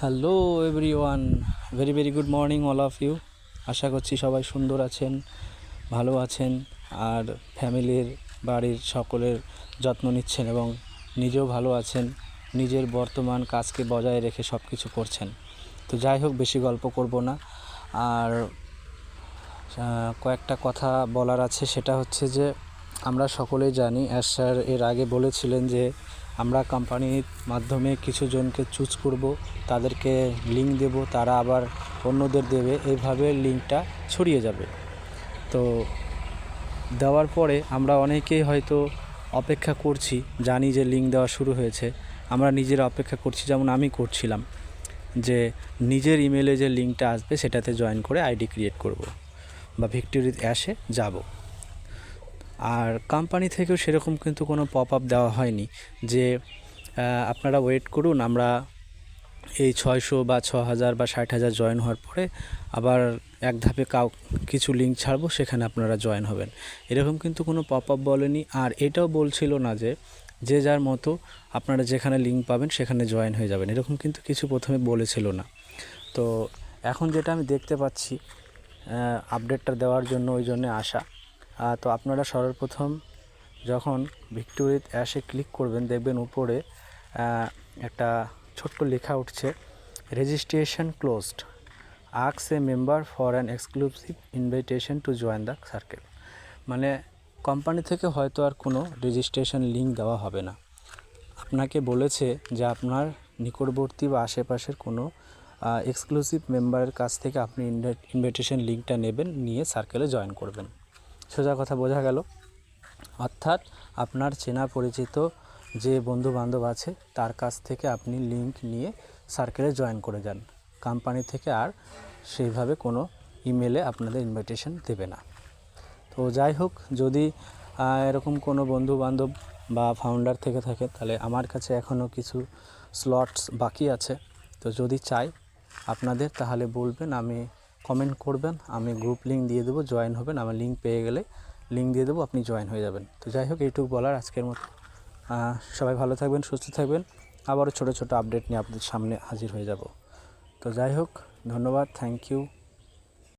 Hello everyone very very good morning all of you আশা করছি সবাই সুন্দর আছেন, ভালো আছেন, আর ফ্যামিলির, বাড়ির সকলের যত্ন নিচ্ছেন এবং নিজেও ভালো আছেন, নিজের বর্তমান কাজকে বজায় রেখে সব কিছু করছেন। তো যাই হোক, বেশি গল্প করব না। আর কয়েকটা কথা বলার আছে, সেটা হচ্ছে যে, আমরা সকলেই জানি, অ্যাশ স্যার এর আগে বলেছিলেন যে আমরা কোম্পানির মাধ্যমে কিছু জনকে চুজ করব, তাদেরকে লিঙ্ক দেব, তারা আবার অন্যদের দেবে এইভাবে লিঙ্কটা ছড়িয়ে যাবে। তো দেওয়ার পরে আমরা অনেকেই হয়তো অপেক্ষা করছি, জানি যে লিঙ্ক দেওয়া শুরু হয়েছে। আমরা নিজেরা অপেক্ষা করছি, যেমন আমি করছিলাম, যে নিজের ইমেলে যে লিঙ্কটা আসবে, সেটাতে জয়েন করে আইডি ক্রিয়েট করব বা ভিক্টোরি অ্যাশে যাব। আর কোম্পানি থেকেও সেরকম কিন্তু কোনো পপ আপ দেওয়া হয়নি যে আপনারা ওয়েট করুন, আমরা এই ছয়শো বা ছ হাজার বা ষাট হাজার জয়েন হওয়ার পরে আবার এক ধাপে কাউ, কিছু লিঙ্ক ছাড়বো, সেখানে আপনারা জয়েন হবেন। এরকম কিন্তু কোনো পপ আপ বলেনি। আর এটাও বলছিল না যে যে যার মতো আপনারা যেখানে লিঙ্ক পাবেন, সেখানে জয়েন হয়ে যাবেন। এরকম কিন্তু কিছু প্রথমে বলেছিল না। তো এখন যেটা আমি দেখতে পাচ্ছি আপডেটটা দেওয়ার জন্য ওই জন্যে আসা তো আপনারা সর্বপ্রথম যখন ভিক্টোরিত অ্যাশে ক্লিক করবেন, দেখবেন উপরে একটা ছোট্ট লেখা উঠছে registration closed asks a member for an exclusive invitation to join the circle মানে কোম্পানি থেকে হয়তো আর কোনো রেজিস্ট্রেশন লিঙ্ক দেওয়া হবে না। আপনাকে বলেছে যে আপনার নিকটবর্তী বা আশেপাশের কোনো এক্সক্লুসিভ মেম্বারের কাছ থেকে আপনি ইনভাইটেশন লিঙ্কটা নেবেন, নিয়ে সার্কেলে জয়েন করবেন। সোজা কথা বোঝা গেল। অর্থাৎ আপনার চেনা পরিচিত যে বন্ধু বান্ধব আছে, তার কাছ থেকে আপনি লিংক নিয়ে সার্কেলে জয়েন করে যান। কোম্পানি থেকে আর সেইভাবে কোনো ইমেলে আপনাদের ইনভাইটেশন দেবে না। তো যাই হোক, যদি এরকম কোনো বন্ধু বান্ধব বা ফাউন্ডার থেকে থাকে, তাহলে আমার কাছে এখনও কিছু স্লটস বাকি আছে। তো যদি চাই আপনাদের, তাহলে বলবেন, আমি কমেন্ট করবেন, আমি গ্রুপ লিঙ্ক দিয়ে দেবো জয়েন হবেন, আমার লিঙ্ক পেয়ে গেলে লিঙ্ক দিয়ে দেবো, আপনি জয়েন হয়ে যাবেন। তো যাই হোক, এইটুকু বলার আজকের মতো। সবাই ভালো থাকবেন, সুস্থ থাকবেন। আবারও ছোটো ছোটো আপডেট নিয়ে আপনাদের সামনে হাজির হয়ে যাব। তো যাই হোক, ধন্যবাদ থ্যাংক ইউ